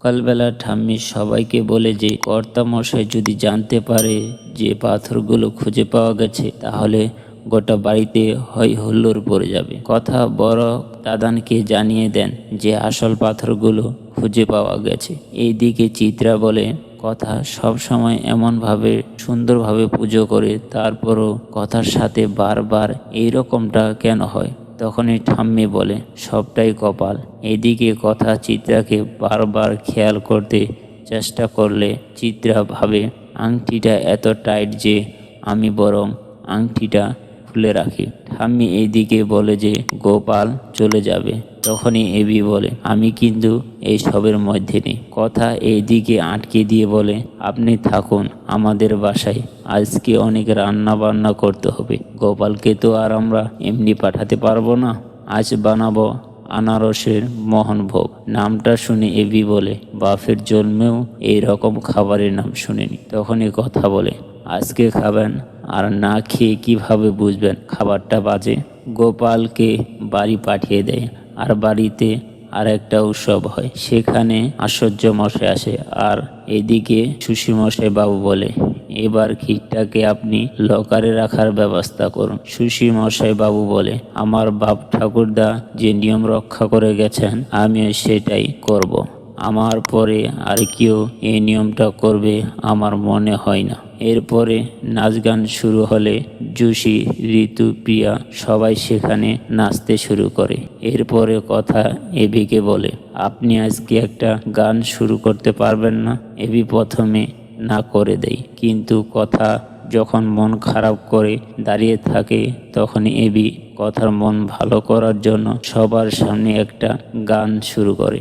সকালবেলা ঠাম্মি সবাইকে বলে যে, কর্তামশাই যদি জানতে পারে যে পাথরগুলো খুঁজে পাওয়া গেছে, তাহলে গোটা বাড়িতে হয় হুল্লোড় পড়ে যাবে। কথা বড় দাদানকে জানিয়ে দেন যে, আসল পাথরগুলো খুঁজে পাওয়া গেছে। এইদিকে চিত্রা বলে, কথা সব সময় এমনভাবে সুন্দরভাবে পুজো করে, তারপরও কথার সাথে বারবার এই রকমটা কেন হয়? তখনই ঠাম্মি বলে, সবটাই কপাল। এদিকে কথা চিত্রাকে বারবার খেয়াল করতে চেষ্টা করলে চিত্রা ভাবে, আংটিটা এত টাইট যে আমি বরং আংটিটা খুলে রাখি। ঠাম্মি এইদিকে বলে যে, গোপাল চলে যাবে। তখনই এবি বলে, আমি কিন্তু এই সবের মধ্যে নেই। কথা এইদিকে আটকে দিয়ে বলে, আপনি থাকুন আমাদের বাসায়। আজকে অনেক রান্না বান্না করতে হবে। গোপালকে তো আর আমরা এমনি পাঠাতে পারব না। আজ বানাবো আনারসের মোহনভোগ নামটা শুনে এবি বলে, বাফের জন্মেও এই রকম খাবারের নাম শুনিনি। তখনই কথা বলে, আজকে খাবেন? আর না খেয়ে কীভাবে বুঝবেন খাবারটা বাজে? গোপালকে বাড়ি পাঠিয়ে দেয়, আর বাড়িতে আর একটা উৎসব হয়। সেখানে আশ্চর্য মশাই আসে, আর এদিকে সুশী মশাই বাবু বলে এবার খিটটাকে আপনি লকারে রাখার ব্যবস্থা করুন। সুশী মশাই বাবু বলে, আমার বাপ ঠাকুরদা যে নিয়ম রক্ষা করে গেছেন আমিও সেটাই করব। আমার পরে আর কেউ এই নিয়মটা করবে আমার মনে হয় না। এরপরে নাচ গান শুরু হলে জুসি ঋতু, প্রিয়া সবাই সেখানে নাচতে শুরু করে। এরপরে কথা এবিকে বলে, আপনি আজকে একটা গান শুরু করতে পারবেন না? এবি প্রথমে না করে দেয় কিন্তু কথা যখন মন খারাপ করে দাঁড়িয়ে থাকে, তখন এবি কথার মন ভালো করার জন্য সবার সামনে একটা গান শুরু করে।